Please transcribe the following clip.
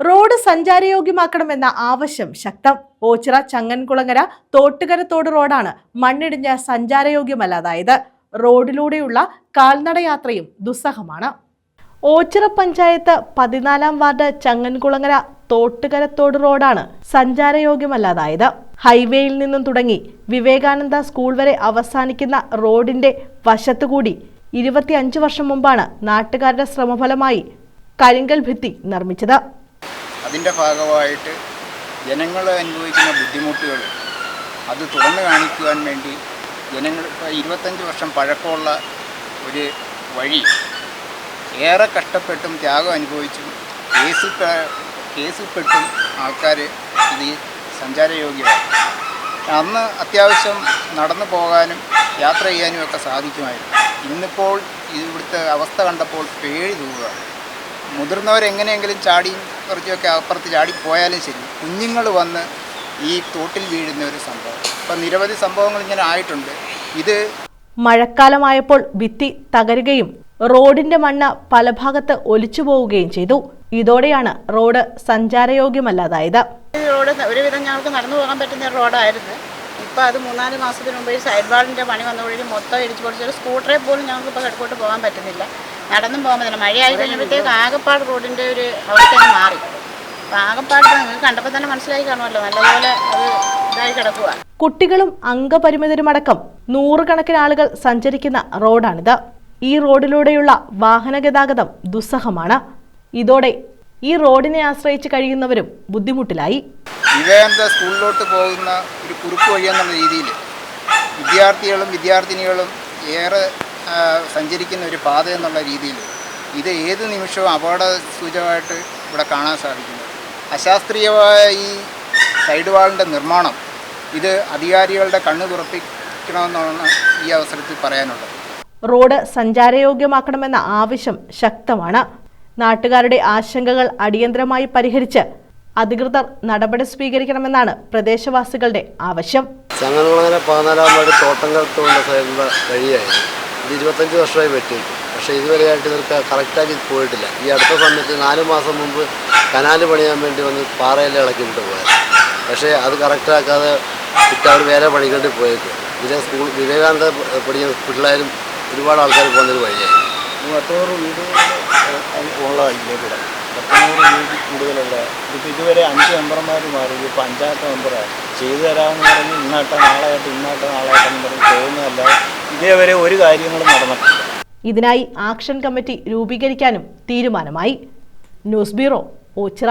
Road സഞ്ചാരയോഗ്യമാക്കണമെന്ന ആവശ്യം ശക്തം. ഓച്ചിറ ചങ്ങൻകുളങ്ങര തോട്ടുകരത്തോട് റോഡാണ് മണ്ണിടിഞ്ഞ് സഞ്ചാരയോഗ്യമല്ലാതായത്. റോഡിലൂടെയുള്ള കാൽനടയാത്രയും ദുസ്സഹമാണ്. ഓച്ചിറ പഞ്ചായത്ത് പതിനാലാം വാർഡ് ചങ്ങൻകുളങ്ങര തോട്ടുകരത്തോട് റോഡാണ് സഞ്ചാരയോഗ്യമല്ലാതായത്. ഹൈവേയിൽ നിന്നും തുടങ്ങി വിവേകാനന്ദ സ്കൂൾ വരെ അവസാനിക്കുന്ന റോഡിന്റെ വശത്തുകൂടി ഇരുപത്തിയഞ്ച് വർഷം മുമ്പാണ് നാട്ടുകാരുടെ ശ്രമഫലമായി കരിങ്കൽ ഭിത്തി നിർമ്മിച്ചത്. അതിന്റെ ഭാഗമായിട്ട് ജനങ്ങൾ അനുഭവിക്കുന്ന ബുദ്ധിമുട്ടുകൾ അത് തുറന്നു കാണിക്കുവാൻ വേണ്ടി ജനങ്ങൾ ഇപ്പോൾ ഇരുപത്തഞ്ച് വർഷം പഴക്കമുള്ള ഒരു വഴി ഏറെ കഷ്ടപ്പെട്ടും ത്യാഗം അനുഭവിച്ചും കേസിൽ കേസിൽപ്പെട്ടും ആൾക്കാർ ഇത് സഞ്ചാരയോഗ്യമാണ് അന്ന് അത്യാവശ്യം നടന്നു പോകാനും യാത്ര ചെയ്യാനും ഒക്കെ സാധിക്കുമായിരുന്നു. ഇന്നിപ്പോൾ ഇവിടുത്തെ അവസ്ഥ കണ്ടപ്പോൾ പേടി തൂവുകയാണ് മുതിർന്നവരെങ്ങനെയെങ്കിലും ചാടിയും കുറച്ചൊക്കെ അപ്പുറത്ത് ചാടിപ്പോയാലും ശരി. കുഞ്ഞുങ്ങൾ വന്ന് ഈ തോട്ടിൽ വീഴുന്ന ഒരു സംഭവം. ഇപ്പം നിരവധി സംഭവങ്ങൾ ഇങ്ങനെ ആയിട്ടുണ്ട്. ഇത് മഴക്കാലമായപ്പോൾ ഭിത്തി തകരുകയും റോഡിന്റെ മണ്ണ് പല ഭാഗത്ത് ഒലിച്ചു പോവുകയും ചെയ്തു. ഇതോടെയാണ് റോഡ് സഞ്ചാരയോഗ്യമല്ലാതായത്. ഈ റോഡ് ഒരുവിധം ഞങ്ങൾക്ക് നടന്നു പോകാൻ പറ്റുന്ന ഒരു റോഡായിരുന്നു. ഇപ്പോൾ അത് മൂന്നാൽ മാസത്തിന് മുമ്പ് ഈ സൈഡ് വാളിന്റെ പണി വന്നപ്പോഴേക്കും മൊത്തം ഇടിച്ചു പൊടിച്ചൊരു സ്കൂട്ടറെ പോലും ഞങ്ങൾക്ക് ഇപ്പോൾ കിടക്കോട്ട് പോകാൻ പറ്റുന്നില്ല. നടന്നും പോകുമ്പോൾ തന്നെ മഴയായി കഴിഞ്ഞപ്പോഴത്തേക്ക് ആകപ്പാട് റോഡിന്റെ ഒരു അവസ്ഥ മാറി. അപ്പോൾ ആകപ്പാട് നിങ്ങൾക്ക് കണ്ടപ്പോൾ തന്നെ മനസ്സിലായി കാണുമല്ലോ നല്ലപോലെ അത് ഇതായി കിടക്കുക കുട്ടികളും അംഗപരിമിതരുമടക്കം നൂറുകണക്കിന് ആളുകൾ സഞ്ചരിക്കുന്ന റോഡാണിത്. ഈ റോഡിലൂടെയുള്ള വാഹന ഗതാഗതം ദുസ്സഹമാണ്. ഇതോടെ ഈ റോഡിനെ ആശ്രയിച്ച് കഴിയുന്നവരും ബുദ്ധിമുട്ടിലായി. വിവേകാനന്ദ സ്കൂളിലോട്ട് പോകുന്ന ഒരു കുറുക്ക് വഴി എന്നുള്ള രീതിയിൽ വിദ്യാർത്ഥികളും വിദ്യാർത്ഥിനികളും ഏറെ സഞ്ചരിക്കുന്ന ഒരു പാത എന്നുള്ള രീതിയിൽ ഇത് ഏത് നിമിഷവും അപകട സൂചകമായിട്ട് ഇവിടെ കാണാൻ സാധിക്കുന്നു. അശാസ്ത്രീയമായ ഈ സൈഡ് വാളിന്റെ നിർമ്മാണം ഇത് അധികാരികളുടെ കണ്ണു തുറപ്പിക്കണമെന്നാണ് ഈ അവസരത്തിൽ പറയാനുള്ളത്. റോഡ് സഞ്ചാരയോഗ്യമാക്കണമെന്ന ആവശ്യം ശക്തമാണ്. നാട്ടുകാരുടെ ആശങ്കകൾ അടിയന്തരമായി പരിഹരിച്ച് അധികൃതർ നടപടി സ്വീകരിക്കണമെന്നാണ് പ്രദേശവാസികളുടെ ആവശ്യം. ചങ്ങനകുളങ്ങര പതിനാലാം വാർഡ് തോട്ടങ്ങൾ സൈഡിലുള്ള വഴിയായിരുന്നു ഇത് ഇരുപത്തഞ്ച് വർഷമായി പറ്റിയിട്ട് പക്ഷേ ഇതുവരെയായിട്ട് ഇവർക്ക് കറക്റ്റാക്കി പോയിട്ടില്ല. ഈ അടുത്ത സമയത്ത് നാല് മാസം മുമ്പ് കനാല് പണിയാൻ വേണ്ടി വന്ന് പാറയെല്ലാം ഇളക്കിയിട്ട് പോയത്. പക്ഷേ അത് കറക്റ്റാക്കാതെ ഇട്ട് അവർ വേറെ പണിക്കേണ്ടി പോയേക്കും. ഇതിലെ സ്കൂൾ വിവേകാനന്ദ പഠിക്കുന്ന പിള്ളേരും ഒരുപാട് ആൾക്കാർ പോകുന്നൊരു വഴിയായി. പത്തോറ് ഉള്ള ഇതിലേക്കൂടെ പത്തൊന്നൂറ് വീട് കൂടുതലുള്ള ഇതിപ്പോൾ ഇതുവരെ അഞ്ച് മെമ്പർമാർ മാറി ഇപ്പോൾ അഞ്ചാമത്തെ മെമ്പറാണ് ചെയ്തു തരാമെന്ന് പറഞ്ഞ് ഇന്നാട്ടെ നാളെയായിട്ട് ഇന്നാട്ടെ നാളെയായിട്ടെന്ന് പറഞ്ഞ് പോകുന്നതല്ലാതെ ഇതേവരെ ഒരു കാര്യങ്ങളും നടന്നിട്ടില്ല. ഇതിനായി ആക്ഷൻ കമ്മിറ്റി രൂപീകരിക്കാനും തീരുമാനമായി. News bureau Ochira.